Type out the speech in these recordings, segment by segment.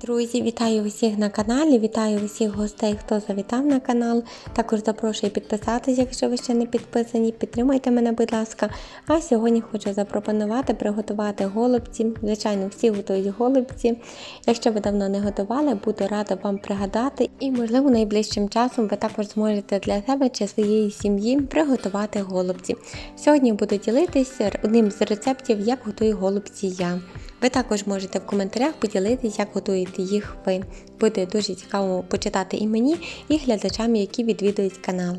Друзі, вітаю усіх на каналі, вітаю усіх гостей, хто завітав на канал. Також запрошую підписатися, якщо ви ще не підписані. Підтримайте мене, будь ласка. А сьогодні хочу запропонувати приготувати голубці. Звичайно, всі готують голубці. Якщо ви давно не готували, буду рада вам пригадати. І, можливо, найближчим часом ви також зможете для себе чи своєї сім'ї приготувати голубці. Сьогодні буду ділитися одним з рецептів, як готую голубці я. Ви також можете в коментарях поділитися, як готуєте їх ви. Буде дуже цікаво почитати і мені, і глядачам, які відвідують канал.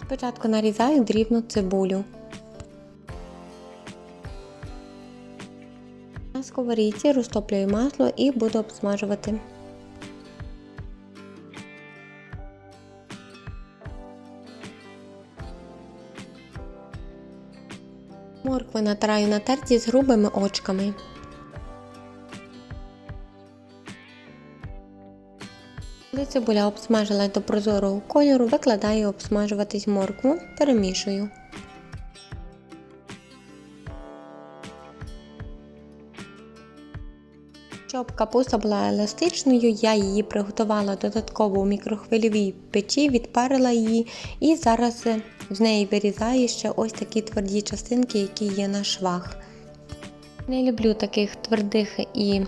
Спочатку нарізаю дрібну цибулю. На сковорідці розтоплюю масло і буду обсмажувати. Моркву натираю на терці з грубими очками. Коли цибуля обсмажилась до прозорого кольору, викладаю обсмажуватись моркву, перемішую. Щоб капуста була еластичною, я її приготувала додатково у мікрохвильовій печі, відпарила її і зараз з неї вирізаю ще ось такі тверді частинки, які є на швах. Не люблю таких твердих і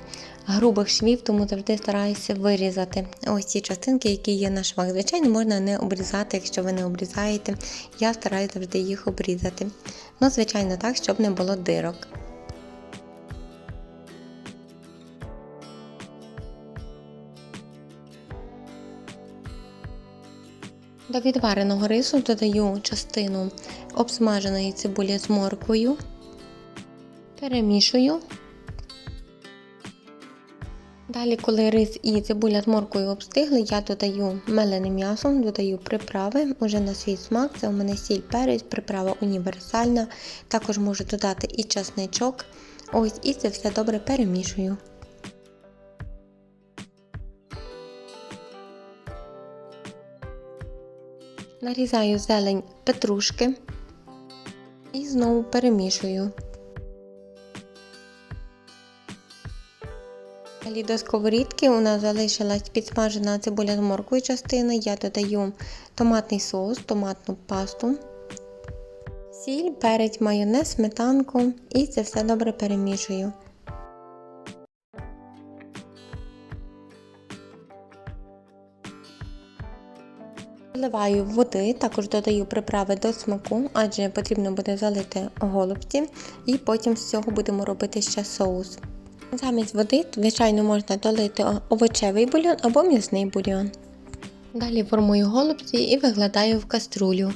грубих швів, тому завжди стараюся вирізати ось ці частинки, які є на швах. Звичайно, можна не обрізати, якщо ви не обрізаєте. Я стараюся завжди їх обрізати. Ну, звичайно, так, щоб не було дирок. До відвареного рису додаю частину обсмаженої цибулі з морквою, перемішую. Далі, коли рис і цибуля з морквою обстигли, я додаю мелене м'ясо, додаю приправи уже на свій смак. Це у мене сіль перець, приправа універсальна. Також можу додати і часничок. Ось і це все добре перемішую. Нарізаю зелень петрушки і знову перемішую. Далі до сковорідки у нас залишилась підсмажена цибуля з морквою частина. Я додаю томатний соус, томатну пасту, сіль, перець, майонез, сметанку і це все добре перемішую. Вливаю води, також додаю приправи до смаку, адже потрібно буде залити голубці, і потім з цього будемо робити ще соус. Замість води, звичайно, можна долити овочевий бульйон або м'ясний бульйон. Далі формую голубці і викладаю в каструлю.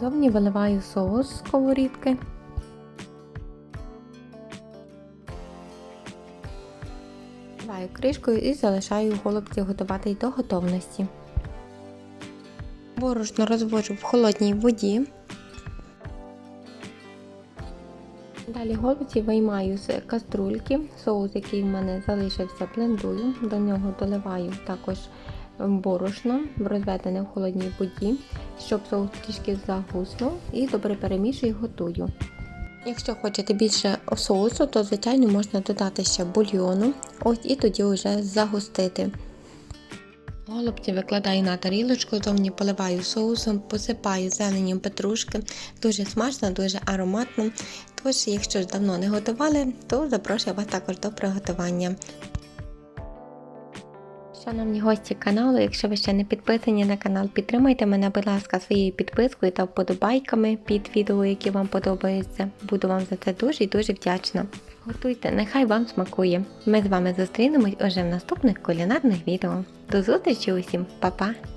Зовні виливаю соус з сковорідки. Вливаю кришкою і залишаю голубці готуватись до готовності. Борошно розводжу в холодній воді. Далі голубці виймаю з каструльки, соус, який в мене залишився, блендую, до нього доливаю також борошно, розведене в холодній воді, щоб соус трішки загуснув і добре перемішую і готую. Якщо хочете більше соусу, то звичайно можна додати ще бульйону, ось і тоді вже загустити. Голубці викладаю на тарілочку, зовні поливаю соусом, посипаю зеленням петрушки, дуже смачно, дуже ароматно. Тож, якщо ж давно не готували, то запрошую вас також до приготування. Шановні гості каналу, якщо ви ще не підписані на канал, підтримайте мене, будь ласка, своєю підпискою та вподобайками під відео, які вам подобаються. Буду вам за це дуже і дуже вдячна. Готуйте, нехай вам смакує. Ми з вами зустрінемось уже в наступних кулінарних відео. До зустрічі усім, Па-па!